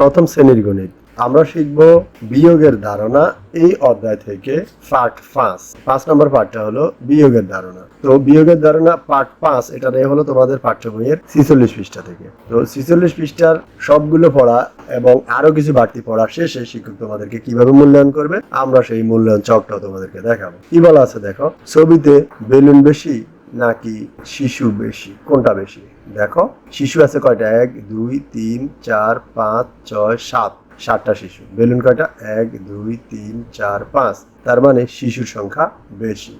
প্রথম শ্রেণির গণিত। আমরা শিখব বিয়োগের ধারণা এই অধ্যায় থেকে পার্ট পাঁচ। পাঁচ নম্বর পার্টটা হলো বিয়োগের ধারণা। তো বিয়োগের ধারণা পার্ট পাঁচ এটা হলো তোমাদের পাঠ্য বইয়ের ছিচল্লিশ পৃষ্ঠা থেকে। তো ছিচল্লিশ পৃষ্ঠার সবগুলো পড়া এবং আরও কিছু বাড়তি পড়া শেষে শিক্ষক তোমাদেরকে কীভাবে মূল্যায়ন করবে, আমরা সেই মূল্যায়ন চকটাও তোমাদেরকে দেখাবো। কি বলা আছে দেখো? ছবিতে বেলুন বেশি নাকি শিশু বেশি? কোনটা বেশি? দেখো, শিশু আছে কয়টা? এক, দুই, তিন, চার, পাঁচ, ছয়, সাত। সাতটা শিশু। বেলুন কয়টা? এক, দুই, তিন, চার, পাঁচ। তার মানে শিশুর সংখ্যা বেশি।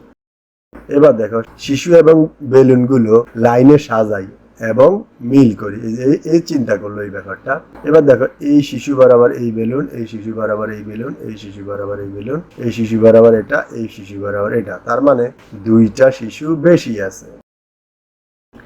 এবার দেখো, শিশু এবং বেলুনগুলো লাইনে সাজাই এবং মিল করি। এই চিন্তা করল এই ব্যাপারটা। এবার দেখো, এই শিশু বরাবর এই বেলুন, এই শিশু বরাবর এই বেলুন, এই শিশু বরাবর এই বেলুন, এই শিশু বরাবর এটা, এই শিশু বরাবর এটা। তার মানে দুইটা শিশু বেশি আছে।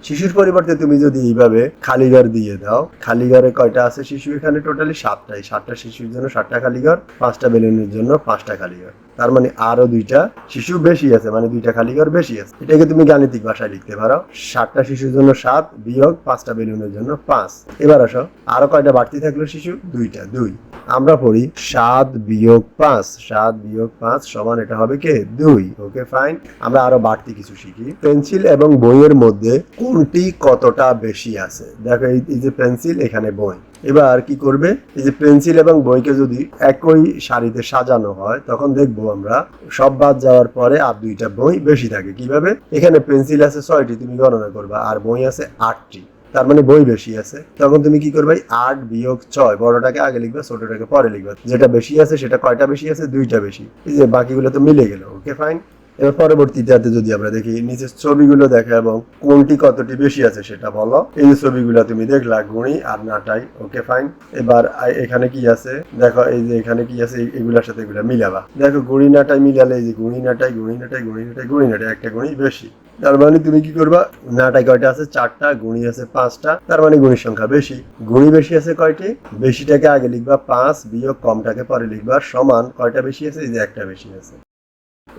শিশুর পরিবর্তে তুমি যদি এইভাবে খালি ঘর দিয়ে দাও খালি ঘরে কয়টা আছে শিশু এখানে টোটালি সাতটাই সাতটা শিশুর জন্য সাতটা খালি ঘর পাঁচটা বেলুনের জন্য পাঁচটা খালি ঘর তার মানে আরও দুইটা শিশু বেশি আছে মানে দুইটা খালি ঘর বেশি আছে। এটাকে তুমি গাণিতিক ভাষায় লিখতে পারো, সাতটা শিশুর জন্য সাত, বিয়োগ পাঁচটা বেলুনের জন্য পাঁচ। এবার আসো, আরও কয়টা বাড়তি থাকল শিশু? দুইটা, দুই। আমরা পড়ি সাত বিয়োগ পাঁচ, সাত বিয়োগ পাঁচ সমান এটা হবে কে? দুই। Okay, fine. আমরা আরও বাড়তি কিছু শিখি। পেন্সিল এবং বইয়ের মধ্যে কোনটি কতটা বেশি আছে? দেখো এই যে পেন্সিল, এখানে বই। এবার কি করবে? এই যে পেন্সিল এবং বইকে যদি একই সারিতে সাজানো হয়, তখন দেখব আমরা সব বাদ যাওয়ার পরে আর দুইটা বই বেশি থাকে। কীভাবে? এখানে পেন্সিল আছে ছয়টি, তুমি গণনা করবা। আর বই আছে আটটি। তার মানে বই বেশি আছে। তখন তুমি কি করবে? আট বিয়োগ ছয়, বড়টাকে আগে লিখবে, ছোটটাকে পরে লিখবে। যেটা বেশি আছে, সেটা কয়টা বেশি আছে? দুইটা বেশি। এই যে বাকিগুলো তো মিলে গেল। ওকে ফাইন এবার পরবর্তীটাতে যদি আমরা দেখি, নিচের ছবিগুলো দেখা এবং কোনটি কতটি বেশি আছে সেটা বলো। এই যে ছবিগুলো তুমি দেখলা গুণি আর নাটাই, ওকে ফাইন এবার এখানে কি আছে? দেখো, এই যে এখানে কি আছে? এগুলার সাথে এগুলা মিলাবা। দেখো গুণি নাটাই মিলালে এই যে গুণি নাটাই গুণি নাটাই গুণি নাটাই গুণি নাটাই, একটা গুণি বেশি। তার মানে তুমি কি করবা? নাটাই কয়টা আছে? চারটা গুণি আছে পাঁচটা, তার মানে গুণির সংখ্যা বেশি। গুণি বেশি আছে কয়টি? বেশিটাকে আগে লিখবা পাঁচ, বিয়োগ কমটাকে পরে লিখবা সমান। কয়টা বেশি আছে? এই যে একটা বেশি আছে।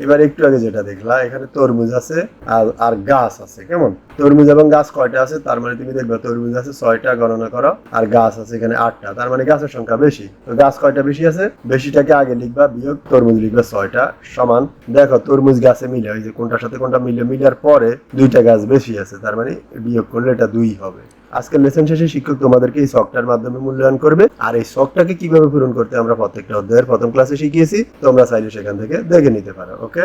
এবার একটু আগে যেটা দেখলা, এখানে তরমুজ আছে আর আর গাছ আছে, কেমন? তরমুজ এবং গাছ কয়টা আছে? তার মানে তুমি দেখবে তরমুজ আছে ছয়টা, গণনা করো, আর গাছ আছে এখানে আটটা। তার মানে গাছের সংখ্যা বেশি। তো গাছ কয়টা বেশি আছে? বেশিটাকে আগে লিখবা, বিয়োগ, তরমুজ লিখবা ছয়টা, সমান। দেখো, তরমুজ গাছে মিলে, ওই যে কোনটার সাথে কোনটা মিলে, মিলার পরে দুইটা গাছ বেশি আছে, তার মানে বিয়োগ করলে এটা দুই হবে। আজকের লেসন শেষে শিক্ষক তোমাদেরকে এই শখটার মাধ্যমে মূল্যায়ন করবে। আর এই শখটাকে কীভাবে পূরণ করতে আমরা প্রত্যেকটা অধ্যায়ের প্রথম ক্লাসে শিখিয়েছি। তোমরা চাইলে সেখান থেকে দেখে নিতে পারো ওকে